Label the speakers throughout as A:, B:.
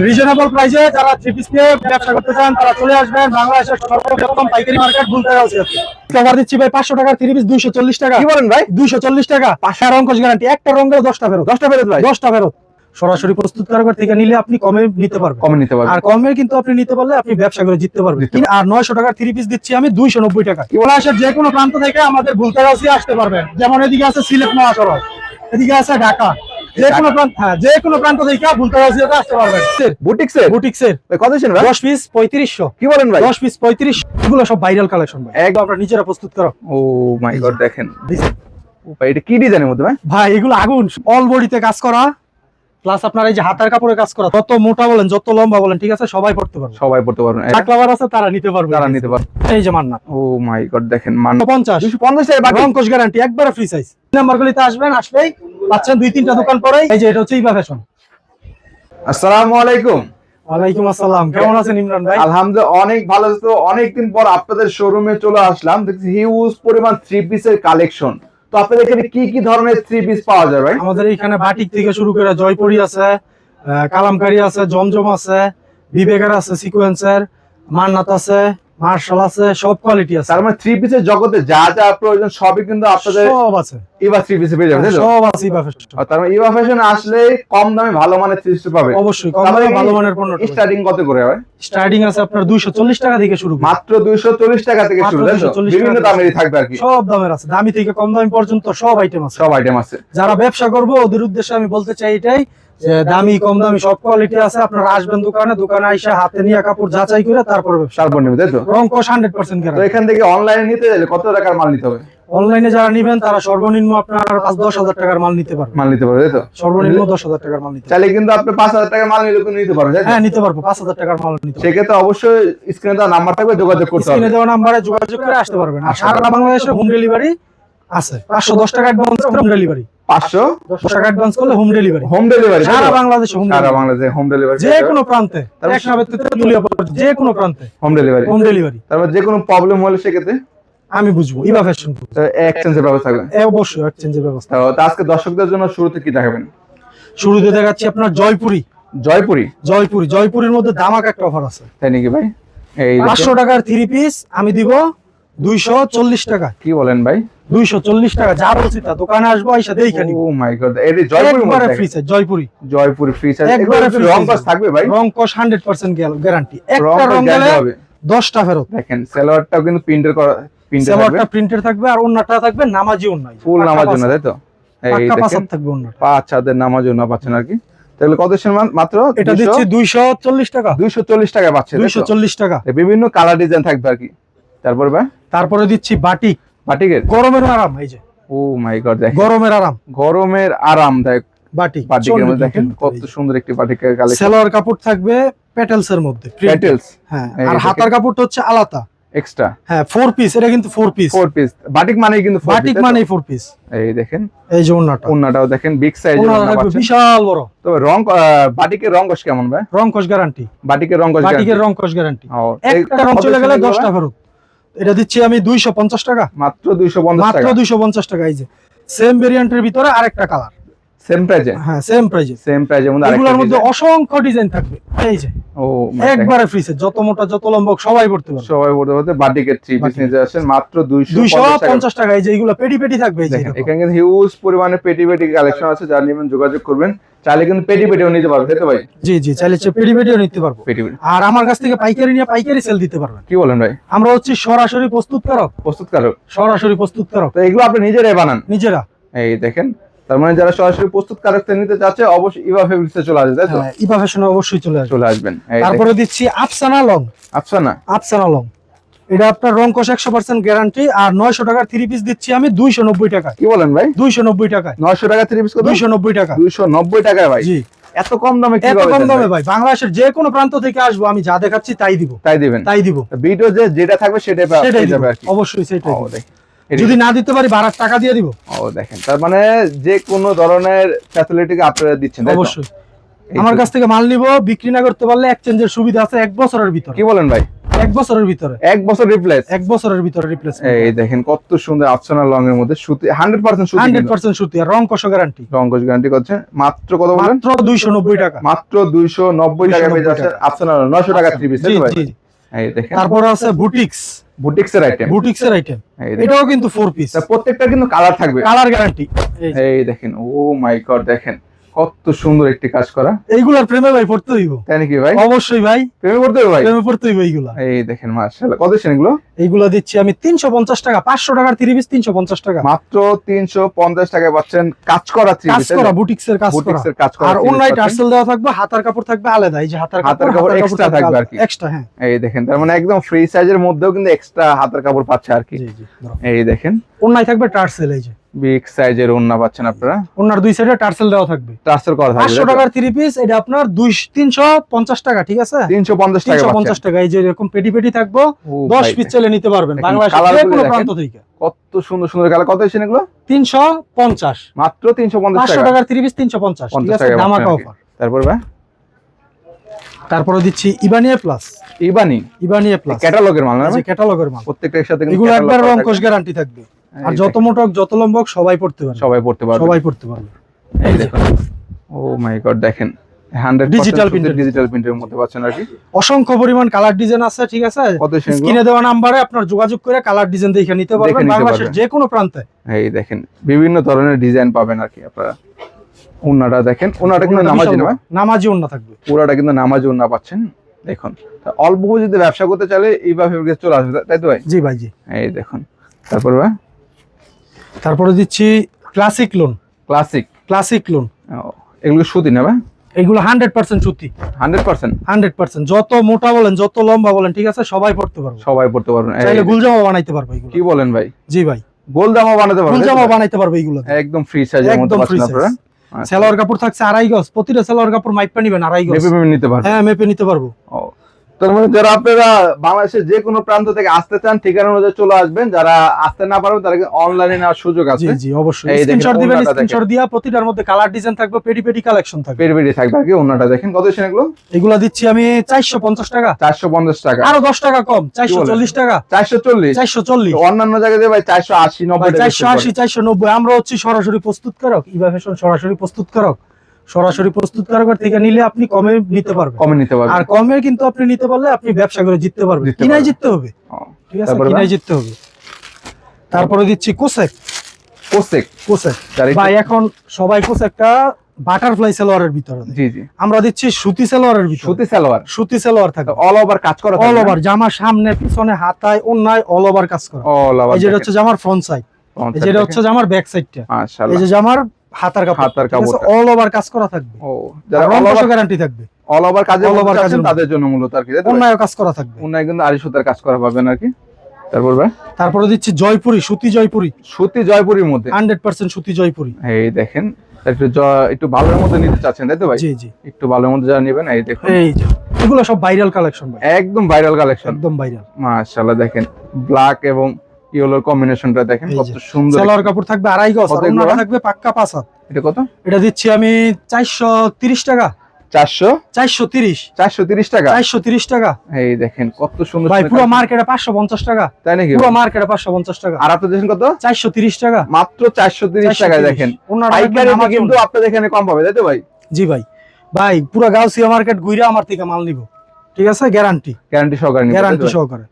A: Reasonable প্রাইসে যারা three piece নিয়ে ব্যবসা করতে চান তারা চলে আসবেন বাংলাদেশের সর্বপ্রথম পাইকারি মার্কেট বুলতে আছে কভার দিচ্ছি ভাই পাঁচশো টাকার থ্রি পিস দুইশো চল্লিশ টাকা।
B: কি বলেন ভাই?
A: দুইশো চল্লিশ টাকা। পাঁচশো অঙ্কশ গ্যারান্টি একটা রঙের দশটা ফেরত।
B: দশটা ফেরত ভাই?
A: দশটা ফেরত। সরাসরি প্রস্তুতকারক থেকে নিলে আপনি কমে নিতে পারবেন।
B: কমে নিতে পারবেন।
A: আর কমে কিন্তু আপনি নিতে পারলে আপনি ব্যবসা করে জিততে পারবেন। আর নয়শো টাকার থ্রি পিস দিচ্ছি আমি দুইশো নব্বই টাকা। বাংলাদেশের যে কোনো প্রান্ত থেকে আমাদের ভুলতারাসি আসতে পারবেন। যেমন এদিকে আছে সিলেট মহাসড়ক এদিকে আছে ঢাকা। যে কোনো প্রান্ত হ্যাঁ যে কোনো প্রান্ত থেকে ভুলতারাসিতে আসতে পারবেন।
B: বুটিক্সের?
A: বুটিক্সের?
B: কত দিচ্ছেন ভাই?
A: পিস পঁয়ত্রিশশো।
B: কি বলেন ভাই?
A: দশ পিস পঁয়ত্রিশ এগুলো সব ভাইরাল কালেকশন ভাই। একদম আপনারা নিজেরা প্রস্তুত করো।
B: ও মাই গড দেখেন। ভাই এটা কি ডিজাইনের মধ্যে ভাই?
A: ভাই এগুলো আগুন। অল বডিতে কাজ করা। প্লাস আপনার এই যে হাতার কাপড়ে কাজ করা যত মোটা বলেন যত লম্বা বলেন ঠিক আছে? সবাই পড়তে পারবে।
B: সবাই পড়তে পারবেন
A: চাকলাবার আছে তারা নিতে পারবে।
B: তারা নিতে পারবে।
A: এই যে মান্না
B: ও মাই গড দেখেন মান
A: পঞ্চাশ।
B: পঞ্চাশ টাকা
A: গ্যারান্টি একবারে ফ্রি সাইজ নাম্বার গুলিতে আসবেন আসলেই পাচ্ছেন দুই তিনটা দোকান পরেই। এই যে এটা হচ্ছে ইবা ফ্যাশন।
B: আসসালামু আলাইকুম।
A: ওয়ালাইকুম আসসালাম। কেমন আছেন ইমরান ভাই?
B: আলহামদুলিল্লাহ অনেক ভালো তো। অনেকদিন পর আপনাদের শোরুমে চলে আসলাম। দেখছি হিউজ পরিমাণ থ্রি পিসের কালেকশন তো আপনাদের এখানে কি কি ধরনের থ্রি পিস পাওয়া যায় ভাই?
A: আমাদের এখানে বাটিক থেকে শুরু করে জয়পুরি আছে কালামকারী আছে জমজম আছে বিবেকের আছে সিকোয়েন্সের মান্নাত আছে মার্শাল আছে সব কোয়ালিটি আছে।
B: তার মানে থ্রি পিসের জগতে যা যা প্রয়োজন সবই কিন্তু আপনাদের
A: সব আছে।
B: ইভা থ্রি পিসে পেয়ে যাবে
A: সব আছে ইবা ফ্যাশন
B: তার মানে ইভা ফ্যাশন আসলে কম দামে ভালো মানের থ্রি পিস পাবে।
A: অবশ্যই কম দামে ভালো মানের পণ্য
B: স্টার্টিং কত করে হয়?
A: স্টার্টিং আছে আপনার দুইশো চল্লিশ টাকা থেকে শুরু
B: মাত্র দুইশো চল্লিশ টাকা থেকে শুরু তাই তো?
A: 240
B: বিভিন্ন দামেরই থাকবে আর কি।
A: সব দামের আছে। দামি থেকে কম দামি পর্যন্ত সব আইটেম আছে।
B: সব আইটেম আছে।
A: যারা ব্যবসা করব ওদের উদ্দেশ্যে আমি বলতে চাই এটাই যে দামি কম দামি সব কোয়ালিটি আছে আপনারা আসবেন দোকানে দোকানে আইসা হাতে নিয়ে কাপড় যাচাই করে তারপরে
B: তারপর নেবে তাই তো?
A: রং কষ হান্ড্রেড পার্সেন্ট
B: তো এখান থেকে অনলাইনে নিতে গেলে কত টাকার মাল নিতে হবে?
A: অনলাইনে যারা নিবেন তারা সর্বনিম্ন আপনার পাঁচ দশ হাজার টাকার মাল নিতে পারবেন
B: মাল নিতে পারবে তো?
A: সর্বনিম্ন দশ হাজার টাকার মাল নিতে
B: চাইলে কিন্তু আপনি পাঁচ হাজার টাকার মাল নিলে কিন্তু নিতে পারবেন
A: হ্যাঁ নিতে পারব পাঁচ হাজার টাকার মাল নিতে
B: সেক্ষেত্রে অবশ্যই স্ক্রিনে দেওয়া নাম্বার থাকবে যোগাযোগ করতে হবে।
A: স্ক্রিনে দেওয়া নাম্বারে যোগাযোগ করে আসতে পারবেন। আর সারা বাংলাদেশে হোম ডেলিভারি আছে। পাঁচশো দশ টাকা অ্যাডভান্স হোম ডেলিভারি
B: পাঁচশো?
A: দশ টাকা অ্যাডভান্স করলে হোম ডেলিভারি
B: হোম ডেলিভারি
A: সারা বাংলাদেশে
B: সারা বাংলাদেশে হোম ডেলিভারি
A: যে কোনো প্রান্তে এক নামের থেকে দুলিয়া পর্যন্ত যে কোনো প্রান্তে।
B: হোম ডেলিভারি
A: হোম ডেলিভারি
B: তারপর যে কোনো প্রবলেম হলে সেক্ষেত্রে?
A: আমি বুঝব ইবা ফ্যাশন
B: এক্সচেঞ্জের ব্যবস্থা থাকবে
A: অবশ্যই এক্সচেঞ্জের ব্যবস্থা।
B: তো আজকে দর্শকদের জন্য শুরুতে কি দেখাবেন?
A: শুরুতে দেখাচ্ছি আপনার জয়পুরি।
B: জয়পুরি?
A: জয়পুরি। জয়পুরির মধ্যে দামাক একটা অফার আছে।
B: তাই নাকি ভাই? এই
A: পাঁচশো টাকার থ্রি পিস আমি দিব। দুইশো চল্লিশ টাকা।
B: কি বলেন ভাই?
A: দুইশো চল্লিশ টাকা যা বলছি তা দোকানে আসব এসে দেখে নিব।
B: ও my god Jaipuri
A: free size Jaipuri
B: Jaipuri free
A: একবারে
B: রং কস থাকবে ভাই?
A: রং কস হান্ড্রেড পার্সেন্ট গ্যারান্টি একটা রং গেলে ফেরত।
B: দেখেন সালোয়ারটাও কিন্তু প্রিন্টের করা প্রিন্টের থাকবে।
A: সেলোয়ারটা প্রিন্টের থাকবে আর অন্যটা থাকবে নামাজি অন্যায়
B: ফুল নামার জন্য তাই তো? এই দেখেন
A: থাকবে অন্যটা
B: পাঁচ হাতের নামার জন্য পাচ্ছেন আর কি। তাহলে কত সমান মাত্র?
A: এটা দিচ্ছি দুইশো চল্লিশ টাকা।
B: দুইশো চল্লিশ টাকা পাচ্ছে
A: দুইশো চল্লিশ টাকা।
B: বিভিন্ন কালার ডিজাইন থাকবে আর কি। তারপর
A: তারপরে দিচ্ছি বাটিক।
B: বাটিকের?
A: গরমের আরাম এই যে।
B: ও মাই গড দেখেন
A: গরমের আরাম।
B: গরমের আরামদায়ক
A: বাটিক।
B: বাটিকের মধ্যে দেখেন কত সুন্দর একটি বাটিকের কালেকশন
A: সেলোয়ার কাপড় থাকবে প্যাটেলস এর মধ্যে।
B: প্যাটেলস
A: হ্যাঁ আর হাতার কাপড়টা হচ্ছে আলাদা।
B: এক্সট্রা
A: হ্যাঁ ফোর পিস এটা কিন্তু four piece
B: four piece batik মানে কিন্তু
A: বাটিক
B: তো?
A: মানে ফোর পিস
B: এই দেখেন।
A: এই যে ওন্নাটা
B: ওন্নাটাও দেখেন বিগ
A: বিশাল বড়।
B: তবে রং বাটিকের রং কস কেমন ভাই?
A: রং কস গ্যারান্টি
B: বাটিকের রং কস
A: বাটিকের রং কস গ্যারান্টি একটা রং চলে গেলে
B: সময়
A: দশটা ফেরত। এটা দিচ্ছি আমি দুইশো পঞ্চাশ টাকা।
B: মাত্র দুইশো পঞ্চাশ
A: মাত্র দুইশো পঞ্চাশ টাকা এই যে। সেম ভেরিয়েন্টের ভিতরে আরেকটা কালার
B: সেম প্রাইজে
A: হ্যাঁ সেম প্রাইজে
B: সেম আরেকটা
A: এগুলোর মধ্যে অসংখ্য ডিজাইন থাকবে। এই যে
B: ও
A: একবারে ফ্রি সেট যত মোটা যত লম্বা সবাই পড়তে পারবে।
B: সবাই বলতে বলতে বাটিকের থ্রি পিস
A: বাটিক।
B: আসেন মাত্র দুইশো
A: দুইশো
B: টাকা
A: এই যে এগুলো পেটি পেটি থাকবে এই যে
B: এখানে হিউজ পরিমাণে পেটি পেটি কালেকশন আছে নেবেন যোগাযোগ করবেন। চাইলে কিন্তু পেটি পেটিও নিতে পারবে তাই তো ভাই?
A: জি জি চাইলে পেটি পেটিও নিতে পারব।
B: পেটি
A: আর আমার কাছ থেকে পাইকারি নিয়ে পাইকারি সেল দিতে পারবেন।
B: কি বলেন ভাই?
A: আমরা হচ্ছে সরাসরি প্রস্তুতকারক।
B: প্রস্তুতকারক?
A: সরাসরি প্রস্তুতকারক।
B: তো এগুলো আপনি নিজেরাই বানান?
A: নিজেরা।
B: এই দেখেন তার মানে যারা সরাসরি প্রস্তুতকারক থেকে নিতে চাচ্ছে অবশ্যই ইভা ফেব্রিক্সে চলে আসবে তাই তো?
A: ইভা ফ্যাশনে অবশ্যই চলে আসবে।
B: চলে আসবেন।
A: তারপরে দিচ্ছি আফসানা লং
B: আফসানা
A: আফসানা লং এটা আপনার রং কষ একশো পার্সেন্ট গ্যারান্টি আর নয়শো টাকার থ্রি পিস দিচ্ছি আমি দুইশো নব্বই টাকা।
B: কি বলেন ভাই?
A: দুইশো নব্বই টাকায়
B: নয়শো টাকা থ্রি পিস
A: দুইশো নব্বই টাকা।
B: দুইশো নব্বই টাকা ভাই।
A: জি।
B: এত কম দামে
A: এত কম দামে
B: ভাই?
A: বাংলাদেশের যে কোনো প্রান্ত থেকে আসব আমি যা দেখাচ্ছি তাই দিব।
B: তাই দিবেন?
A: তাই দিব।
B: ভিডিও যে যেটা থাকবে সেটাই
A: সেটাই
B: যাবে
A: অবশ্যই সেটাই যদি না দিতে পারি বাড়ার টাকা দিয়ে দিব।
B: ও দেখেন। তার মানে যে কোনো ধরনের ফ্যাসিলিটি আপনারা দিচ্ছেন
A: অবশ্যই। আমার কাছ থেকে মাল নিব বিক্রি না করতে পারলে এক্সচেঞ্জের সুবিধা আছে এক বছরের ভিতরে।
B: কি বলেন ভাই?
A: এক বছরের ভিতরে।
B: এক বছর রিপ্লেস
A: এক বছরের ভিতরে রিপ্লেসমেন্ট
B: এই দেখেন কত সুন্দর আফসানা লং এর মধ্যে সুতি হান্ড্রেড পার্সেন্ট সুতি
A: হান্ড্রেড পার্সেন্ট সুতি আর রং কষ গ্যারান্টি
B: রঙ্গজ গ্যারান্টি করছেন মাত্র কত বলেন?
A: মাত্র দুইশো নব্বই টাকা।
B: মাত্র দুইশো নব্বই টাকা পেয়ে
A: 290
B: যাচ্ছে। আফসানা নয়শো টাকা থ্রি পিস ভাই? এই দেখেন।
A: তারপর আছে বুটিক্স
B: বুটিক্স এর আইটেম
A: বুটিক্স এর আইটেম এটাও কিন্তু ফোর পিস
B: প্রত্যেকটা কিন্তু কালার থাকবে।
A: কালার গ্যারান্টি
B: এই দেখেন ও মাই গড দেখেন। কত সুন্দর একটি কাজ করা।
A: এইগুলার প্রেমে ভাই পড়তে হইব।
B: তাই নাকি ভাই?
A: অবশ্যই ভাই।
B: প্রেমে করতে হবে ভাই?
A: প্রেমে পড়তে হইব এইগুলা।
B: এই দেখেন মার্শাল্লাহ কত দিচ্ছেন এগুলো?
A: এইগুলা দিচ্ছি আমি তিনশো পঞ্চাশ টাকা পাঁচশো টাকার থ্রি পিস তিনশো পঞ্চাশ টাকা।
B: মাত্র তিনশো পঞ্চাশ টাকায় পাচ্ছেন কাজ করা থ্রি
A: কাজ করা বুটিক্স কাজ করা।
B: বুটিক্স কাজ করা
A: আর অনলাইন টার্সেল দেওয়া থাকবে হাতার কাপড় থাকবে আলাদা। এই যে হাতার
B: হাতের কাপড় extra থাকবে আর কি।
A: এক্সট্রা হ্যাঁ।
B: এই দেখেন তার মানে একদম ফ্রি সাইজের মধ্যেও কিন্তু এক্সট্রা হাতের কাপড় পাচ্ছে আর কি।
A: জি জি
B: এই দেখেন।
A: অনলাইন থাকবে টার্সেল এই যে।
B: বিগ সাইজের ওন্না পাচ্ছেন আপনারা?
A: ওনার দুই সাইডে টার্সেল দেওয়া থাকবে।
B: ট্রান্সফার করা থাকবে
A: টাকার থ্রি পিস এটা আপনার টাকা ঠিক আছে?
B: তিনশো পঞ্চাশ টাকা
A: তিনশো
B: পাচ্ছেন
A: পঞ্চাশ টাকা এই যে এরকম পেটি পেটি থাকব
B: ও
A: দশ
B: ভাই,
A: পিস চলে নিতে পারবেন
B: দেখেন,
A: বাংলাদেশের যে কোনো প্রান্ত থেকে।
B: কত সুন্দর সুন্দর কালার কত এসেছেন এগুলো?
A: তিনশো পঞ্চাশ।
B: মাত্র তিনশো পঞ্চাশ
A: পাঁচশো টাকার থ্রি পিস তিনশো পঞ্চাশ ঠিক আছে? ধামাকা। অফার
B: তারপর ভাই?
A: তারপরে দিচ্ছি ইবানিয়া প্লাস
B: ইবানি
A: ইবানিয়া প্লাস
B: ক্যাটালগের মাল না
A: ক্যাটালগের মাল।
B: প্রত্যেকটা একসাথে
A: এগুলো একবার রং। কোষ গ্যারান্টি থাকবে। আর যত মোটা হোক, যত লম্বা হোক, সবাই পড়তে পারবে।
B: সবাই পড়তে পারবে।
A: সবাই পড়তে পারবে।
B: এই দেখুন। ও মাই গড দেখেন।
A: Digital printed।
B: ডিজিটাল প্রিন্টের মধ্যে পাচ্ছেন আর কি।
A: অসংখ্য পরিমাণ কালার ডিজাইন আছে ঠিক আছে? স্ক্রিনে দেওয়া নাম্বারে আপনার যোগাযোগ করে কালার ডিজাইন দেখে নিতে পারবেন বাংলাদেশের যে কোনো প্রান্তে।
B: এই দেখেন বিভিন্ন ধরনের ডিজাইন পাবেন আর কি আপনারা। উন্নাটা দেখেন উন্নাটা কিন্তু নামাজি না?
A: নামাজি ওন্না থাকবে।
B: পুরাটা কিন্তু নামাজি উন্না পাচ্ছেন। দেখুন অল্প যদি ব্যবসা করতে চাইলে এইভাবে চলে আসবে তাই তো ভাই?
A: জি ভাই জি।
B: এই দেখুন তারপর ভাই?
A: তারপরে দিচ্ছি classic lawn
B: classic
A: classic lawn
B: এগুলো সুতি না ভাই?
A: এগুলো হান্ড্রেড পার্সেন্ট সত্যি
B: হান্ড্রেড পার্সেন্ট
A: হান্ড্রেড পার্সেন্ট যত মোটা বলেন যত লম্বা বলেন ঠিক আছে সবাই পড়তে পারবে।
B: সবাই পড়তে পারবেন। এই
A: চাইলে গুলজামা বানাইতে পারবে
B: কি বলেন ভাই?
A: জি ভাই।
B: গোল জামা বানাতে তো?
A: গুলজামা? বানাইতে পারবে এগুলো।
B: একদম ফ্রি মধ্যে
A: একদম ফ্রি
B: আচ্ছা।
A: সেলোয়ার কাপড় থাকছে আড়াই গজ। প্রতিটা সেলোয়ার কাপড় মাইপা নিবেন আড়াই গজ।
B: মেপে নিতে পারবেন।
A: হ্যাঁ মেপে নিতে পারব।
B: তার মানে যারা আপনারা বাংলাদেশের যে কোনো প্রান্ত থেকে আসতে চান ঠিকানা অনুযায়ী চলে আসবেন। যারা আসতে না পারবেন তারা অনলাইনে নেওয়ার সুযোগ আছে।
A: জি অবশ্যই। স্ক্রিনশট দিবেন স্ক্রিনশট দিয়া প্রতিটার মধ্যে কালার ডিজাইন থাকবে কালেকশন থাকবে।
B: থাকবে আর কি অন্যটা দেখেন। কত এসেছেন এগুলো?
A: এগুলা দিচ্ছি আমি চারশো পঞ্চাশ টাকা।
B: চারশো পঞ্চাশ টাকা।
A: আরও দশ টাকা কম চারশো
B: বলেন?
A: চল্লিশ টাকা।
B: চারশো চল্লিশ?
A: চারশো চল্লিশ।
B: অন্যান্য জায়গায় ভাই চারশো আশি নব্বই টাকা
A: চারশো আশি চারশো নব্বই আমরা হচ্ছি সরাসরি প্রস্তুতকারক। ইভা ফ্যাশন সরাসরি প্রস্তুতকারক। সরাসরি প্রস্তুত প্রস্তুতকারকের থেকে নিলে আপনি কমে নিতে পারবেন।
B: কমে নিতে পারবেন।
A: আর কমে কিন্তু আপনি নিতে পারলে আপনি ব্যবসা করে জিততে পারবেন। কিনাই জিততে হবে। ঠিক আছে? কিনাই জিততে হবে। তারপরে দিচ্ছি কোসেক।
B: কোসেক।
A: কোসেক। ভাই এখন সবাই কোসেকটা বাটারফ্লাই সালোয়ারের ভিতরে।
B: জি জি।
A: আমরা দিচ্ছি সুতি সালোয়ারের ভিতরে।
B: সুতি সালোয়ার।
A: সুতি সালোয়ার থাকে।
B: অল ওভার কাজ করা
A: অল ওভার জামা সামনে পিছনে হাতায় অন্যায় অল ওভার কাজ করা।
B: অল ওভার
A: এই যেটা হচ্ছে জামার ফ্রন্ট সাইড এই যেটা হচ্ছে জামার ব্যাক সাইডটা এই যে জামার হাতার কাপড়।
B: হাতার কাপড়টা।
A: অল ওভার কাজ করা থাকবে।
B: ও যারা অল ওভার
A: গ্যারান্টি থাকবে।
B: অল ওভার কাজে
A: all কাজের মধ্যে।
B: তাদের জন্য মূলত আর কি?
A: অন্যায় কাজ করা থাকবে।
B: উন্নয় কিন্তু আড়ি সুতার কাজ করা পাবেন আর কি। তারপর ভাই?
A: তারপরে দিচ্ছি জয়পুরি সুতি জয়পুরি।
B: সুতি জয়পুরীর মধ্যে।
A: হান্ড্রেড পার্সেন্ট সুতি জয়পুরি।
B: এই দেখেন একটু একটু ভালোর মধ্যে নিতে চাচ্ছেন তাই তো ভাই?
A: জি জি।
B: একটু ভালোর মধ্যে যারা নেবেন এই দেখুন।
A: এই যে এগুলো সব ভাইরাল কালেকশন ভাই।
B: একদম ভাইরাল কালেকশন
A: একদম ভাইরাল
B: মাশাআল্লাহ দেখেন ব্ল্যাক এবং ইয়েলোর কম্বিনেশনটা দেখেন কত সুন্দর
A: সালোয়ার কাপড় থাকবে আড়াই গজ আর
B: এগুলো?
A: থাকবে পাক্কা পাঁচ হাত।
B: এটা কত?
A: এটা দিচ্ছি আমি চারশো তিরিশ টাকা।
B: চারশো?
A: চারশো তিরিশ।
B: চারশো তিরিশ টাকা?
A: চারশো তিরিশ টাকা।
B: এই দেখেন কত সুন্দর
A: ভাই পুরো মার্কেটে পাঁচশো পঞ্চাশ টাকা।
B: তাই নাকি?
A: পুরো মার্কেটে পাঁচশো পঞ্চাশ টাকা।
B: আর আপনি দেখেন কত?
A: চারশো তিরিশ টাকা।
B: মাত্র চারশো তিরিশ টাকায় দেখেন। পাইকারি কিন্তু আপনাদের এখানে কম পাবে তাই তো ভাই?
A: জি ভাই। ভাই পুরো গাউসিয়া মার্কেট ঘুরে আমার থেকে মাল নিব। ঠিক আছে? গ্যারান্টি
B: গ্যারান্টি সহকারে
A: গ্যারান্টি সহকারে।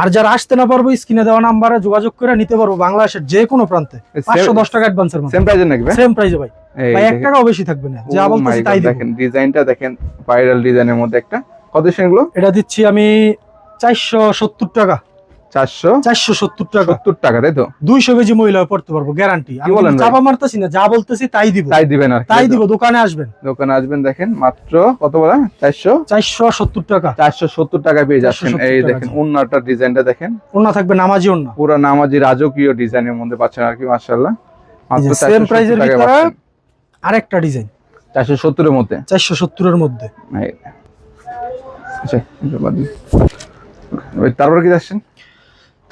A: আর যারা আসতে না পারব স্ক্রিনে দেওয়া নাম্বারে যোগাযোগ করে নিতে পারব বাংলাদেশের যে কোনো প্রান্তে। পাঁচশো দশ টাকা অ্যাডভান্সের
B: সেম প্রাইজের নাকি
A: সেম প্রাইজে ভাই। ভাই এক টাকাও বেশি থাকবে না। যা
B: Oh
A: বলতেছি তাই
B: দেখেন ডিজাইনটা দেখেন ভাইরাল ডিজাইনের মধ্যে একটা। কত সেগুলো?
A: এটা দিচ্ছি আমি চারশো সত্তর টাকা।
B: চারশো
A: চারশো সত্তর টাকা।
B: সত্তর টাকা তাই তো?
A: দুইশো কেজি মহিলা পড়তে পারব গ্যারান্টি আমি
B: বলেন
A: চাপা মারতেছি না যা বলতেছি তাই দিব।
B: তাই দিবেন আর
A: তাই দিব দোকানে আসবেন।
B: দোকানে আসবেন দেখেন মাত্র কত বলা? চারশো?
A: চারশো সত্তর টাকা।
B: চারশো সত্তর টাকা পেয়ে যাচ্ছেন।
A: 470
B: এই
A: টাকা,
B: দেখেন
A: জি।
B: ডিজাইনটা দেখেন।
A: ওনা থাকবে নামাজি ওনা
B: পুরো নামাজি রাজকীয় ডিজাইনের মধ্যে পাচ্ছেন আর কি মার্শাল্লাহ
A: ভিতরে
B: চারশো
A: আরেকটা ডিজাইন
B: সত্তরের মধ্যে?
A: চারশো সত্তরের মধ্যে।
B: আচ্ছা তারপরে কি যাচ্ছেন?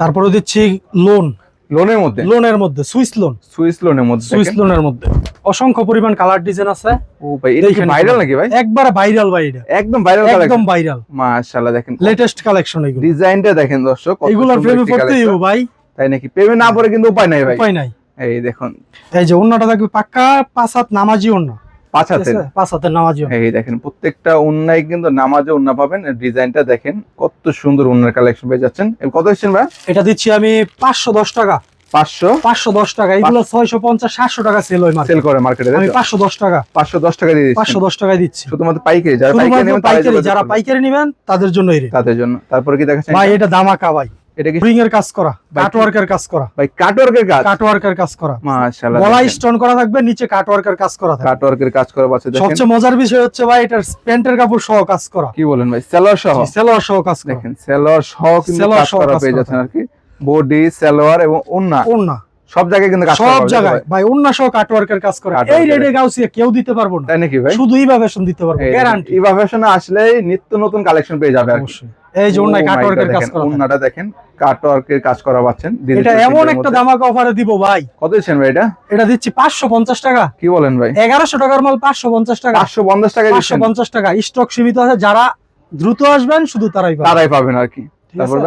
A: তারপরে দিচ্ছি লোন
B: লোনের মধ্যে?
A: লোনের মধ্যে সুইস লোন
B: সুইস লোনের মধ্যে
A: সুইস লোনের মধ্যে। অসংখ্য পরিমাণ কালার ডিজাইন আছে।
B: ও ভাই এটা কি ভাইরাল নাকি ভাই?
A: একবার ভাইরাল ভাই এটা।
B: একদম ভাইরাল
A: একদম ভাইরাল
B: মাশাআল্লাহ দেখেন।
A: লেটেস্ট কালেকশন এগুলো।
B: ডিজাইনটা দেখেন দর্শক
A: এগুলোর প্রেমে পড়তেই হবে ভাই।
B: তাই নাকি? প্রেমে না পড়ে কিন্তু উপায় নাই ভাই।
A: উপায় নাই।
B: এই দেখুন।
A: এই যে অন্যটা থাকবে পাক্কা পাঁচ হাত নামাজি অন্য
B: পাঁচ হাতের।
A: পাঁচ হাতের নামাজি ওড়না।
B: এই দেখেন প্রত্যেকটা উন্নায় কিন্তু নামাজে উন্না পাবেন। ডিজাইনটা দেখেন কত সুন্দর উন্নার কালেকশন পেয়ে যাচ্ছেন। কত এসেছেন ভাই?
A: এটা দিচ্ছি আমি পাঁচশো দশ টাকা।
B: পাঁচশো?
A: পাঁচশো দশ টাকা। এগুলো ছয়শো পঞ্চাশ সাতশো টাকা সেল হয়
B: সেল করে মার্কেটে
A: আমি পাঁচশো দশ টাকা।
B: পাঁচশো দশ টাকা দিয়ে
A: পাঁচশো
B: দিচ্ছেন
A: দশ দিচ্ছি।
B: শুধুমাত্র পাইকারি যারা পাইকারি
A: যারা। পাইকারি নেবেন তাদের জন্য
B: তাদের জন্য। তারপরে কি দেখাচ্ছেন?
A: ভাই এটা দামাকা ভাই।
B: এটা কি
A: রিং এর কাজ করা কাটওয়ার্কের কাজ করা।
B: ভাই কাটওয়ার্কের কাজ?
A: কাটওয়ার্কের কাজ করা।
B: মাশাআল্লাহ
A: গলায় স্টোন করা থাকবে নিচে কাটওয়ার্কের কাজ করা থাকবে।
B: কাটওয়ার্কের কাজ করা আছে দেখেন।
A: সবচেয়ে মজার বিষয় হচ্ছে ভাই এটার প্যান্টের কাপড় সহ কাজ করা।
B: কি বলেন ভাই সেলোয়ার সহ?
A: সেলোয়ার সহ কাজ
B: দেখেন সেলোয়ার সহ কিন্তু কাজ করা পেয়ে যাচ্ছেন আর কি। বডি সেলোয়ার এবং ওন্না
A: ওন্না
B: সব জায়গায় কিন্তু
A: সব জায়গায়। ভাই ওন্না সহ কাটওয়ার্কের কাজ করা। এই। রেটে গাউসিয়া কেউ দিতে পারব না।
B: তাই নাকি ভাই?
A: শুধু ইভাবেশন দিতে পারব গ্যারান্টি
B: ইভা ফ্যাশনে আসলে নিত্য নতুন কালেকশন পেয়ে যাবে আর
A: অবশ্যই। এই যে
B: Oh
A: কাটওয়ার্কের কাজ করা।
B: ওন্নাটা দেখেন কাটওয়ার্কের কাজ করা পাচ্ছেন।
A: এটা এমন একটা। দামাকা অফারে দিব ভাই।
B: কত দিচ্ছেন ভাই এটা?
A: এটা দিচ্ছি পাঁচশো পঞ্চাশ টাকা।
B: কি বলেন ভাই?
A: এগারোশো টাকার মাল পাঁচশো পঞ্চাশ টাকা।
B: পাঁচশো পঞ্চাশ টাকা
A: পাঁচশো
B: দিচ্ছেন
A: পঞ্চাশ টাকা। স্টক সীমিত আছে যারা দ্রুত আসবেন শুধু তারাই পাবেন।
B: তারাই পাবেন আর কি। তারপর?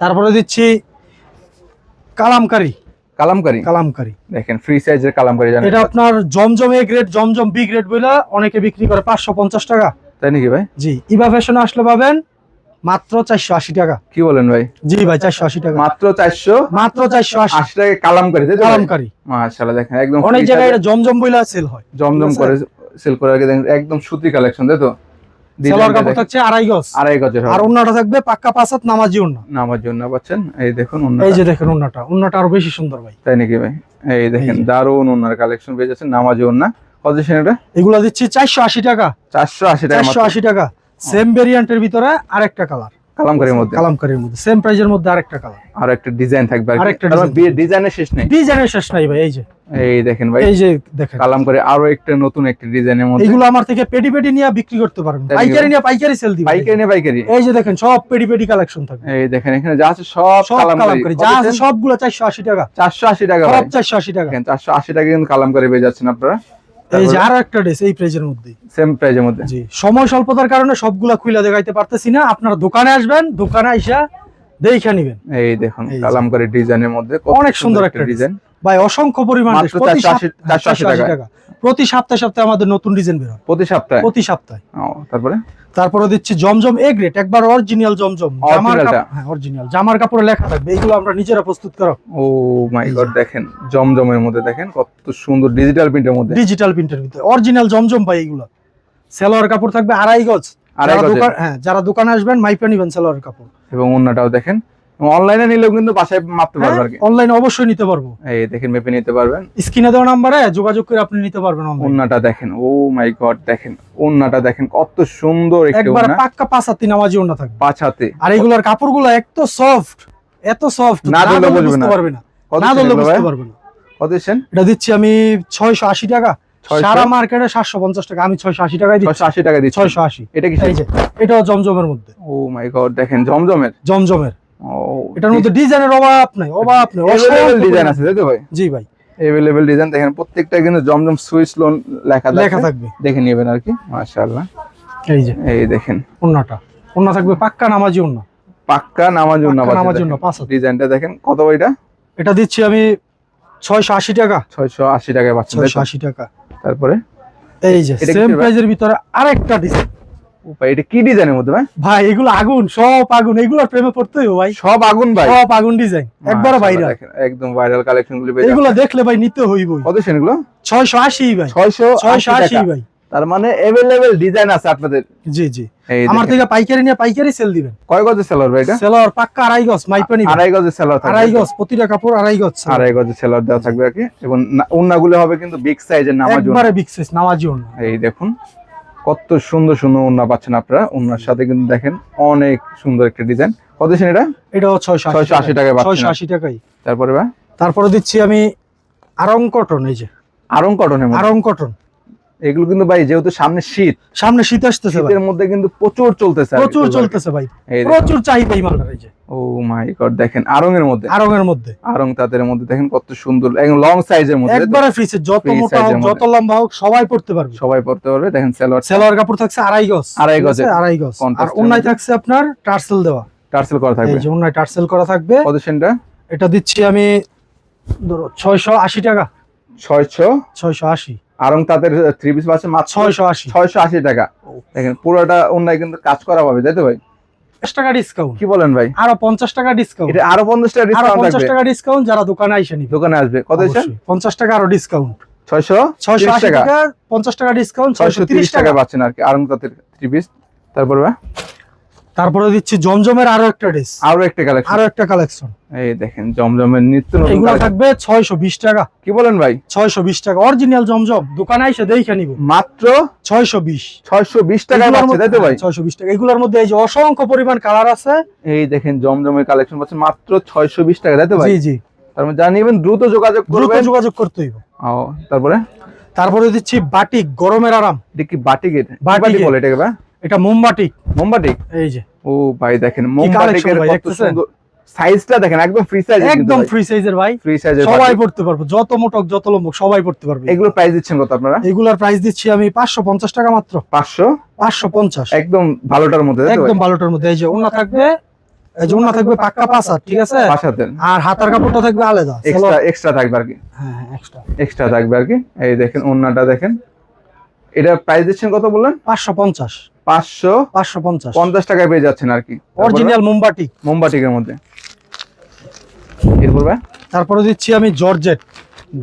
A: তারপরে দিচ্ছি কালামকারি।
B: কালামকারি?
A: কালামকারি।
B: দেখেন ফ্রি সাইজের কালামকারি জানেন?
A: এটা আপনার জমজম A grade Zamzam B grade বলে অনেকে বিক্রি করে পাঁচশো পঞ্চাশ টাকা।
B: তাই নাকি ভাই?
A: জি ইবা ফ্যাশনে আসলে পাবেন মাত্র চারশো আশি টাকা।
B: কি বলেন ভাই?
A: জি ভাই চারশো আশি টাকা।
B: মাত্র চারশো?
A: মাত্র চারশো আশি।
B: আশি টাকা কালামকারি তাই
A: কালামকারি।
B: মাশাআল্লাহ দেখেন একদম
A: অনেক জায়গায় এটা জমজম বইলা সেল হয়।
B: জমজম করে সেল করে আর কি দেখেন একদম সুতি কালেকশন তাই তো?
A: সেলোয়ার
B: ডিজাইনটা
A: কাপড়
B: দেখেন,
A: থাকছে আড়াই গজ।
B: আড়াই গজের
A: আর
B: হবে
A: থাকবে পাক্কা পাঁচাত নামাজি অন্য
B: নামার জন্য পাচ্ছেন? এই দেখুন
A: এই যে দেখেন আরও বেশি সুন্দর ভাই।
B: তাই নাকি ভাই? এই দেখেন দারুণ কালেকশন পেয়ে যাচ্ছেন নামাজি ওন্না কত দিচ্ছেন এটা?
A: এগুলো দিচ্ছি চারশো আশি টাকা।
B: চারশো আশি টাকা
A: চারশো আশি টাকা। সেম ভেরিয়েন্টের ভিতরে আরেকটা কালার
B: কালামকারির মধ্যে।
A: কালামকারীর মধ্যে। সেম প্রাইজের মধ্যে আরেকটা কালার
B: আর একটা ডিজাইন থাকবে আর একটা ডিজাইনের শেষ নেই।
A: ডিজাইনের শেষ নাই ভাই এই যে।
B: এই দেখেন ভাই
A: এই যে দেখেন।
B: কালামকারি আরও একটা নতুন একটা ডিজাইনের মধ্যে।
A: এগুলো আমার থেকে পেটি পেটি নিয়ে বিক্রি করতে পারবেন। পাইকারি নিয়ে পাইকারি সেল দিবেন।
B: পাইকারি না পাইকারি।
A: এই যে দেখেন সব পেটি পেটি কালেকশন থাকবে।
B: এই দেখেন এখানে যা আছে সব কালামকারি।
A: যা আছে সবগুলো চারশো আশি টাকা।
B: চারশো আশি টাকা
A: সব
B: ভাই।
A: চারশো আশি টাকা।
B: দেখেন চারশো আশি টাকা কিন্তু কালামকারি পেয়ে যাচ্ছেন আপনারা।
A: এই যে আরও একটা ড্রেস এই প্রাইজের মধ্যে
B: সেম প্রাইজের মধ্যে।
A: জি সময় স্বল্পতার কারণে সবগুলা খুইলা দেখাইতে পারতেছি না। আপনারা দোকানে আসবেন দোকানে আইসা দেখে নিবেন।
B: এই দেখুন
A: যে।
B: ডিজাইনের মধ্যে
A: অনেক সুন্দর একটা
B: ডিজাইন
A: ভাই অসংখ্য পরিমাণ
B: মাত্র
A: প্রতি
B: 480
A: সাপ-
B: 480
A: 480 টাকা। প্রতি সপ্তাহে সপ্তাহে আমাদের নতুন ডিজাইন বের হয়।
B: প্রতি সপ্তাহে?
A: প্রতি সপ্তাহে।
B: তারপরে?
A: তারপরে দিচ্ছি জমজম এ গ্রেড একবার অরিজিনাল জমজম। জামার কাপড় হ্যাঁ অরিজিনাল জামার কাপড়ে লেখা থাকবে এইগুলো আমরা নিজেরা প্রস্তুত করো।
B: ও মাই গড দেখেন জমজমের মধ্যে দেখেন কত সুন্দর ডিজিটাল প্রিন্টের মধ্যে।
A: ডিজিটাল প্রিন্টের ভিতরে অরিজিনাল জমজম ভাই এগুলো। সালোয়ার কাপড় থাকবে আড়াই গজ।
B: আড়াই
A: যারা দোকান হ্যাঁ যারা দোকানে আসবেন মাইপা নিবেন সালোয়ার কাপড়।
B: এবং অন্যটাও দেখেন অনলাইনে নিলেও কিন্তু বাসায় মাপতে পারবে আর কি।
A: অনলাইনে অবশ্যই নিতে পারব।
B: এই দেখেন মেপে নিতে পারবেন।
A: স্ক্রিনে দেওয়া নাম্বারে যোগাযোগ করে আপনি নিতে পারবেন
B: ওন্নাটা দেখেন ও মাই গড দেখেন ওন্নাটা দেখেন কত সুন্দর একটি
A: একবার
B: ওন্না।
A: পাক্কা পাঁচাতি নামাজি ওনা থাকবে।
B: পাঁচ হাতে।
A: আর এগুলোর কাপড়গুলো এত সফট এত সফট
B: না ধরলে
A: বুঝতে পারবে না।
B: কত
A: না ধরলে বুঝতে পারবে না।
B: কত দিচ্ছেন
A: এটা দিচ্ছি আমি ছয়শো আশি টাকা। সারা মার্কেটে সাতশো পঞ্চাশ টাকা। আমি ছয়শো আশি টাকায় দিচ্ছি।
B: ছয়শো আশি টাকা দিচ্ছেন
A: ছয়শো আশি।
B: এটা কি
A: যে জমজমের মধ্যে।
B: ও মাই গড দেখেন জমজমের।
A: জমজমের। এটার মধ্যে ডিজাইনের অভাব নাই অভাব নাই অসংখ্য
B: ডিজাইন আছে তাই তো ভাই?
A: জি ভাই।
B: এভেলেবেল ডিজাইন দেখেন প্রত্যেকটা কিন্তু জমজম সুইচ লোন লেখা
A: লেখা
B: থাকবে। দেখে নেবেন আর কি মাশাআল্লাহ।
A: এই যে।
B: এই দেখেন।
A: ওন্নাটা। ওন্না থাকবে পাক্কা নামাজি ওন্না।
B: পাক্কা নামাজ
A: পাক্কা নামাজি ওন্না পাঁচ
B: ডিজাইনটা দেখেন কত এটা?
A: এটা দিচ্ছি আমি ছয়শো আশি টাকা।
B: ছয়শো আশি টাকায় পাচ্ছেন তাই
A: ছয়শো? আশি টাকা।
B: তারপরে?
A: এই যে সেম প্রাইজের ভিতরে আরেকটা ডিজাইন
B: ভাই, এটা কি ডিজাইনের মধ্যে ভাই?
A: ভাই এগুলো আগুন সব আগুন এগুলোর প্রেমে পড়তেই হবে ভাই।
B: সব আগুন ভাই?
A: সব আগুন ডিজাইন একবার
B: মাশাআল্লাহ, একদম ভাইরাল কালেকশন গুলি
A: এগুলো দেখলে ভাই নিতে হইবই।
B: কত সেগুলো
A: ছয়শো আশি ভাই।
B: ছয়শো
A: ছয়শো
B: আশি
A: আশি
B: টাকা।
A: ভাই।
B: তার মানে এভেলেবেল ডিজাইন আছে আপনাদের।
A: জি জি। আমার থেকে পাইকারি নিয়ে পাইকারি সেল দিবেন।
B: কয় গজের সেলর ভাই এটা?
A: সেলর পাক্কা আড়াই গজ মাইপানি
B: আড়াই গজের সেলর থাকবে।
A: আড়াই গজ প্রতিটা কাপড় আড়াই গজ
B: সেলর দেওয়া থাকবে আর কি। এবং উন্নাগুলো হবে কিন্তু বিগ সাইজের নামাজ
A: একবারে বিগ সাইজ নামাজি ওন্না
B: এই দেখুন। কত সুন্দর সুন্দর উন্না পাচ্ছেন আপনারা। উন্নার সাথে কিন্তু দেখেন অনেক সুন্দর একটা ডিজাইন। কত দিচ্ছেন এটা?
A: এটাও ছয়শো
B: 680 টাকায় পাচ্ছেন।
A: ছয়শো আশি টাকাই
B: তারপরে ভাই
A: তারপরে দিচ্ছি আমি আরং কটন এই যে।
B: আরং মধ্যে?
A: আরং কটন।
B: এগুলো কিন্তু ভাই যেহেতু সামনে শীত
A: সামনে শীত আসতেছে
B: শীতের মধ্যে কিন্তু প্রচুর চলতেছে
A: প্রচুর চলতেছে ভাই। প্রচুর চাহিদা এই মালটার এই যে।
B: ও মাই গড দেখেন আরং এর মধ্যে।
A: আরং এর মধ্যে।
B: আরং তাদের মধ্যে দেখেন কত সুন্দর একদম লং সাইজের মধ্যে।
A: একবারে ফ্রিসে যত মোটা হোক যত লম্বা হোক সবাই পড়তে পারবে।
B: সবাই পড়তে পারবে দেখেন সেলোয়ার।
A: সেলোয়ার কাপড় থাকছে আড়াই গজ।
B: আড়াই
A: আছে?
B: গজের।
A: আড়াই গজ। আর
B: মধ্যে।
A: থাকছে আপনার টার্সেল দেওয়া।
B: টার্সেল করা
A: এই
B: থাকবে
A: যে অন্যায় টার্সেল করা থাকবে।
B: পজিশনটা
A: এটা দিচ্ছি আমি ধরো ছয়শো আশি টাকা।
B: ছয়শো?
A: ছয়শো আশি।
B: আরং তাদের থ্রি পিস পাচ্ছে মাত্র
A: ছয়শো আশি।
B: ছয়শো আশি টাকা। দেখেন পুরোটা অন্যায় কিন্তু কাজ করা পাবে তাই তো ভাই?
A: টাকা ডিসকাউন্ট
B: কি বলেন ভাই?
A: আরও পঞ্চাশ টাকা ডিসকাউন্ট
B: এটা আরও পঞ্চাশ টাকা আরও
A: পঞ্চাশ টাকা ডিসকাউন্ট যারা দোকানে আসেনি
B: দোকানে আসবে। কত
A: পঞ্চাশ টাকা আরও ডিসকাউন্ট
B: ছয়শো
A: ছয়শো
B: টাকা।
A: পঞ্চাশ টাকা ডিসকাউন্ট
B: ছয়শো তিরিশ টাকা পাচ্ছেন আর কি। আরং তাদের থ্রি পিস তারপর
A: তারপরে দিচ্ছি জমজমের আরও একটা ড্রেস
B: আরও একটা কালেকশন
A: আরও একটা কালেকশন
B: এই দেখেন জমজমের নিত্য নতুন
A: এগুলো থাকবে ছয়শো বিশ টাকা।
B: কি বলেন ভাই?
A: ছয়শো বিশ টাকা। Original Zamzam. দোকানে এসে দেখে নিব।
B: মাত্র
A: ছয়শো বিশ।
B: ছয়শো বিশ পাচ্ছে তাই তো ভাই?
A: ছয়শো বিশ টাকা। এগুলোর মধ্যে এই যে অসংখ্য পরিমাণ কালার আছে।
B: এই দেখেন জমজমের কালেকশন পাচ্ছেন মাত্র ছয়শো বিশ টাকা তাই তো ভাই?
A: জি জি।
B: তার মানে যা নিবেন দ্রুত যোগাযোগ
A: দ্রুত যোগাযোগ করতে হইব।
B: ও তারপরে?
A: তারপরে দিচ্ছি বাটিক গরমের আরাম।
B: কি বাটিকের
A: বাটিকের।
B: বাটি বলে এটাকে ভাই
A: এটা মোমবাটিক
B: মোমবাটিক
A: এই যে।
B: ও ভাই দেখেন
A: ভাই,
B: কত সুন্দর সাইজটা দেখেন একদম ফ্রি সাইজ
A: একদম ফ্রি সাইজের ভাই।
B: ফ্রি সাইজের
A: সবাই পড়তে পারবে যত মোটক যত লম্বক সবাই পড়তে পারবে।
B: এগুলো প্রাইস দিচ্ছেন কত আপনারা?
A: এগুলার প্রাইস দিচ্ছি আমি পাঁচশো পঞ্চাশ টাকা মাত্র।
B: পাঁচশো?
A: পাঁচশো পঞ্চাশ।
B: একদম ভালোটার মধ্যে
A: একদম ভালোটার মধ্যে এই যে ওনা থাকবে এই যে ওনা থাকবে পাক্কা পাঁচ হাত ঠিক আছে?
B: পাঁচ হাতের
A: আর হাতার কাপড়টা থাকবে আলাদা
B: এক্সট্রা এক্সট্রা থাকবে আর কি।
A: হ্যাঁ এক্সট্রা
B: এক্সট্রা থাকবে আর কি। এই দেখেন ওন্নাটা দেখেন। এটা প্রাইস দিচ্ছেন কত বললেন?
A: পাঁচশো পঞ্চাশ।
B: পাঁচশো
A: পাঁচশো পঞ্চাশ।
B: পঞ্চাশ টাকায় পেয়ে যাচ্ছেন আর কি।
A: অরিজিনাল
B: মোমবাটিকের মধ্যে। এরপর ভাই?
A: তারপরে দিচ্ছি আমি জর্জেট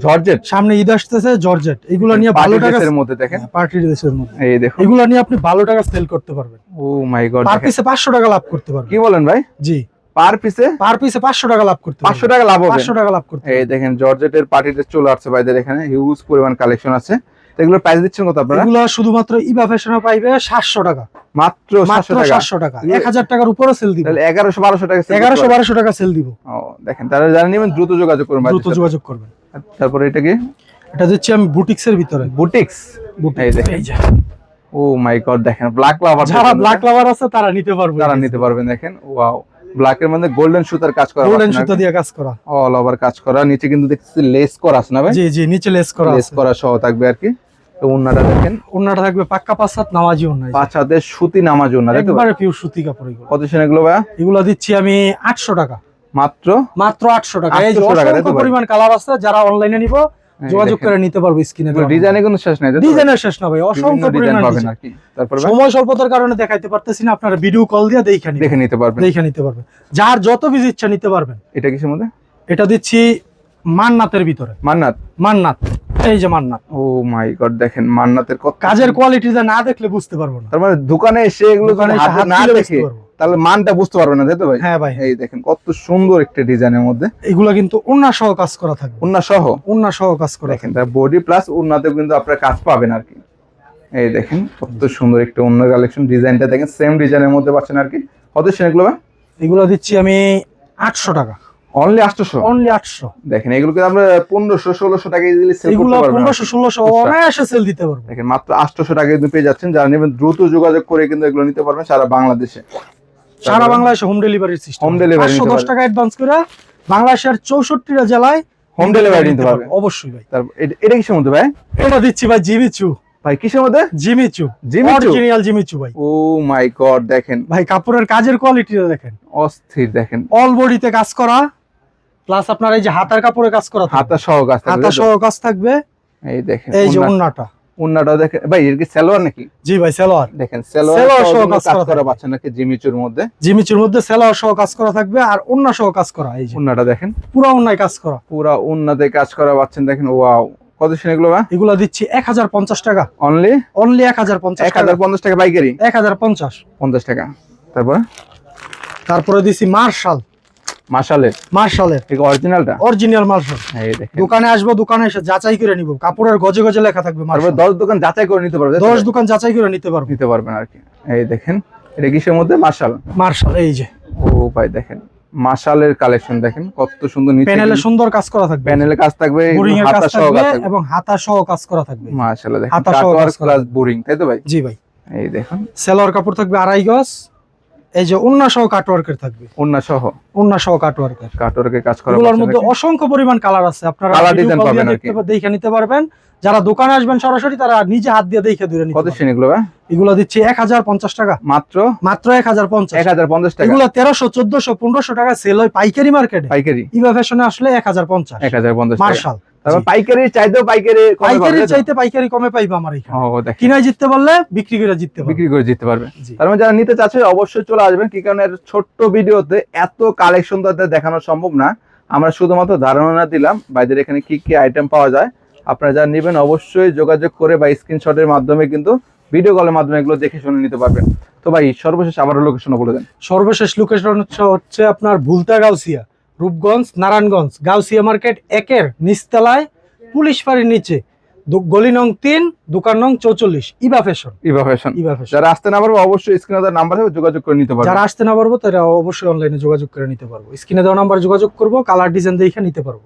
B: জর্জেট
A: সামনে ঈদ আসতেছে জর্জেট এগুলো নিয়ে ভালো টাকা
B: এর মধ্যে দেখেন।
A: পার্টি ড্রেসের মধ্যে।
B: এই দেখুন।
A: এগুলো নিয়ে আপনি ভালো টাকা সেল করতে পারবেন।
B: ও মাই গড
A: পার পিসে পাঁচশো টাকা লাভ করতে পারবেন।
B: কি বলেন ভাই?
A: জি।
B: পার পিসে
A: পার পিসে পাঁচশো টাকা লাভ করতে
B: পাঁচশো টাকা লাভ হবে।
A: পাঁচশো টাকা লাভ করতে
B: এই দেখেন জর্জেটের পার্টিতে চলে আসছে ভাইদের এখানে। হিউজ পরিমাণ কালেকশন আছে। এগুলোর প্রাইস দিচ্ছেন কত আপনারা?
A: এগুলো শুধুমাত্র ইবা ফ্যাশনে পাইবে সাতশো টাকা।
B: মাত্র
A: মাত্র
B: সাতশো টাকা।
A: সাতশো টাকা। এক হাজার টাকার উপরে সেল দিব।
B: তাহলে এগারোশো বারোশো টাকা sell
A: এগারোশো
B: করতে পারবেন।
A: বারোশো টাকা সেল দিব।
B: ও দেখেন তারা জানেন নেবেন দ্রুত যোগাযোগ করুন
A: দ্রুত যোগাযোগ করবেন।
B: তারপরে এটা কি?
A: এটা দিচ্ছি আমি বুটিক্স এর ভিতরে।
B: বুটিক্স এই দেখেন।
A: এই যে।
B: ও মাই গড দেখেন ব্ল্যাক লাভার
A: যারা ব্ল্যাক লাভার আছে তারা নিতে পারবে।
B: তারা নিতে পারবেন দেখেন। ওয়াও ব্ল্যাক এর মধ্যে গোল্ডেন সুতার কাজ করা
A: গোল্ডেন সুতা দিয়ে কাজ করা।
B: অল ওভার কাজ করা। নিচে কিন্তু দেখতেছি লেস করা আছে না ভাই?
A: জি জি নিচে লেস করা
B: লেস করা সহ থাকবে আর কি। তো উন্নাটা দেখেন।
A: ওনাটা থাকবে পাক্কা পাঁচ নামাজি
B: পাঁচ হাতের সুতি নামাজ উন্না
A: একবারে পিওর সুতি কাপড় এগুলো।
B: কত সেন এগুলো ভাইয়া?
A: এগুলো দিচ্ছি আমি আটশো টাকা।
B: মাত্র?
A: মাত্র আটশো টাকা। এই যে
B: 800
A: পরিমাণ কালার আছে যারা অনলাইনে নিব যোগাযোগ করে নিতে পারবে স্ক্রিনে
B: ডিজাইনে কোনো শেষ নাই
A: ডিজাইনের শেষ না ভাই অসংখ্য
B: ডিজাইন
A: পরিমাণ
B: পাবেন আর কি। তারপর?
A: সময় স্বল্পতার কারণে দেখাইতে পারতেছি না আপনারা ভিডিও কল দিয়ে দেখে
B: দেখে নিতে পারবেন।
A: দেখে নিতে পারবেন। যার যত পিস ইচ্ছা নিতে পারবেন।
B: এটা কিসের মধ্যে
A: এটা দিচ্ছি মান্নাতের ভিতরে।
B: মান্নাত?
A: মান্নাত। এই যে মান্নাত।
B: ও মাই গড দেখেন মান্নাতের
A: কাজের কোয়ালিটিটা না দেখলে বুঝতে পারব না।
B: তার মানে দোকানে এসে এগুলো না দেখে। তাহলে মানটা বুঝতে পারবে না তাই তো ভাই?
A: হ্যাঁ ভাই।
B: এই দেখেন কত সুন্দর একটা ডিজাইনের মধ্যে।
A: এগুলো কিন্তু উন্না সহ কাজ করা থাকবে।
B: উন্না সহ?
A: উন্না সহ কাজ করা
B: দেখেন তার বডি প্লাস উন্নাতে কিন্তু আপনার কাজ পাবেন আর কি। এই দেখেন কত সুন্দর একটা অন্য কালেকশন ডিজাইনটা দেখেন সেম ডিজাইনের মধ্যে পাচ্ছেন আর কি। কত সেগুলো
A: এগুলো দিচ্ছি আমি আটশো টাকা।
B: অনলি আটশোশো?
A: অনলি আটশো।
B: দেখেন এগুলোকে আমরা পনেরোশো ষোলোশো টাকা ইজিলি সেল করতে পারবেন
A: পনেরোশো ষোলোশো। অনায়াসে সেল দিতে পারব।
B: দেখেন মাত্র আটশোশো টাকা কিন্তু পেয়ে যাচ্ছেন। যারা নেবেন দ্রুত যোগাযোগ করে কিন্তু এগুলো নিতে পারবেন সারা বাংলাদেশে।
A: সারা বাংলাদেশে হোম ডেলিভারি সিস্টেম
B: delivery
A: পাঁচশো
B: নিতে
A: টাকা অ্যাডভান্স করে বাংলাদেশের চৌষট্টিটা জেলায়
B: হোম ডেলিভারি নিতে পারবে।
A: অবশ্যই ভাই।
B: এটা- কিসের মধ্যে ভাই?
A: এটা দিচ্ছি ভাই জিমিচু
B: ভাই কিসের মধ্যে?
A: Jimmy Choo
B: Jimmy Choo?
A: অরিজিনাল জিমিচু ভাই।
B: ও মাই গড দেখেন।
A: ভাই কাপড়ের কাজের কোয়ালিটিটা দেখেন।
B: অস্থির দেখেন।
A: অল বডিতে কাজ করা প্লাস আপনার এই যে হাতার কাপড়ে কাজ করা।
B: হাতা সহ কাজ থাকবে,
A: হাতা সহ কাজ থাকবে।
B: এই দেখেন
A: এই যে
B: উন্না-
A: উন্নাটা
B: দেখেন ভাই এর কি সালোয়ার নাকি?
A: জি ভাই সেলোয়ার।
B: দেখেন সালোয়ার সহ
A: কাজ করা
B: পাচ্ছেন নাকি জিমিচুর মধ্যে?
A: জিমিচুর মধ্যে সেলোয়ার সহ কাজ করা থাকবে আর উন্না সহ কাজ করা এই যে।
B: উন্নাটা দেখেন।
A: পুরো উন্নায় কাজ করা।
B: পুরা উন্নাতে কাজ করা পাচ্ছেন দেখেন ওয়াও। কত এগুলো ভাই?
A: এগুলো দিচ্ছি এক হাজার পঞ্চাশ টাকা।
B: অনলি
A: অনলি এক হাজার পঞ্চাশ
B: এক হাজার পঞ্চাশ টাকা পাইকারি?
A: এক হাজার পঞ্চাশ।
B: পঞ্চাশ টাকা। তারপর?
A: তারপরে দিছি মার্শাল।
B: মাসালের
A: মার্শালের।
B: ঠিক অরিজিনালটা
A: অরিজিনাল মার্শাল।
B: এই দেখেন।
A: দোকানে আসব দোকানে এসে যাচাই করে নিব। কাপড়ের গজে গজে লেখা থাকবে
B: তারপর
A: মার্শাল।
B: দোকান যাচাই করে নিতে পারবে তাই তো?
A: দশ
B: ভাই?
A: দোকান যাচাই করে নিতে পারব।
B: নিতে পারবেন আর কি। এই দেখেন এটা কিসের মধ্যে? মাসাল
A: মার্শাল এই যে।
B: ও ভাই দেখেন। মাসালের কালেকশন দেখেন কত সুন্দর নিচে
A: প্যানেলে সুন্দর কাজ করা থাকবে।
B: কাজ থাকবে হাতা সহ কাজ থাকবে
A: এবং হাতা সহ কাজ করা থাকবে।
B: মাশাআল্লাহ দেখেন
A: হাতা সহ
B: কাটওয়ার্ক
A: কাজ করা।
B: প্লাস বোরিং তাই তো ভাই?
A: জি ভাই।
B: এই দেখুন।
A: সেলোয়ার কাপড় থাকবে আড়াই গজ। এই যে উন্না সহ কাটওয়ার্কের থাকবে।
B: উন্না সহ?
A: উন্না সহ কাটওয়ার্কের
B: কাটরকে কাজ করা
A: এগুলোর মধ্যে অসংখ্য পরিমাণ কালার আছে। আপনারা call দিয়ে
B: পাবেন আর কি।
A: দেখে নিতে পারবেন। যারা দোকানে আসবেন সরাসরি তারা নিজে হাত দিয়ে দেখে দূরে নিতে
B: কত। শ্রেণি এগুলো?
A: এগুলো দিচ্ছি এক হাজার পঞ্চাশ টাকা।
B: মাত্র?
A: মাত্র এক হাজার পঞ্চাশ।
B: এক হাজার পঞ্চাশ টাকা।
A: এগুলো তেরোশো চোদ্দশো পনেরোশো টাকা সেল হয় পাইকারি মার্কেটে
B: পাইকারি।
A: ইভা ফ্যাশনে আসলে এক হাজার পঞ্চাশ।
B: এক হাজার পঞ্চাশ টাকা।
A: মার্শাল।
B: তারপর পাইকারি চাইতেও পাইকারি কমে
A: পাইকারি চাইতে পাইকারি কমে পাইবে আমার এখানে।
B: ও দেখ
A: কিনায় জিততে পারলে বিক্রি করে জিততে পারবে।
B: বিক্রি করে দিতে পারবে। তার মানে যারা নিতে চাচ্ছে অবশ্যই চলে আসবেন কি কারণে এর ছোট্ট ভিডিওতে এত কালেকশন তাদের দেখানো সম্ভব না। আমরা শুধুমাত্র ধারণা দিলাম বাইদের এখানে কি কি আইটেম পাওয়া যায়। আপনারা যারা নেবেন অবশ্যই যোগাযোগ করে বা স্ক্রিনশটের মাধ্যমে কিন্তু ভিডিও কলের মাধ্যমে এগুলো দেখে শুনে নিতে পারবেন। তো ভাই সর্বশেষ আবারও লোকেশন বলে দেন।
A: সর্বশেষ লোকেশন হচ্ছে আপনার ভুলতা গাউসিয়া। রূপগঞ্জ নারায়ণগঞ্জ গাউসিয়া মার্কেট একের নিচতলায় পুলিশ ফাঁড়ির নিচে। গলি নং তিন দোকান নং চৌচল্লিশ ইবা ফ্যাশন।
B: ইবা ফ্যাশন।
A: ইবা ফ্যাশন।
B: যারা আসতে না পারব অবশ্যই স্ক্রিনে দেওয়া নাম্বার থেকে যোগাযোগ করে নিতে পারব।
A: যারা আসতে না পারব তারা অবশ্যই অনলাইনে যোগাযোগ করে নিতে পারব। স্ক্রিনে দেওয়া নাম্বার যোগাযোগ করব কালার ডিজাইন দেখে নিতে পারব।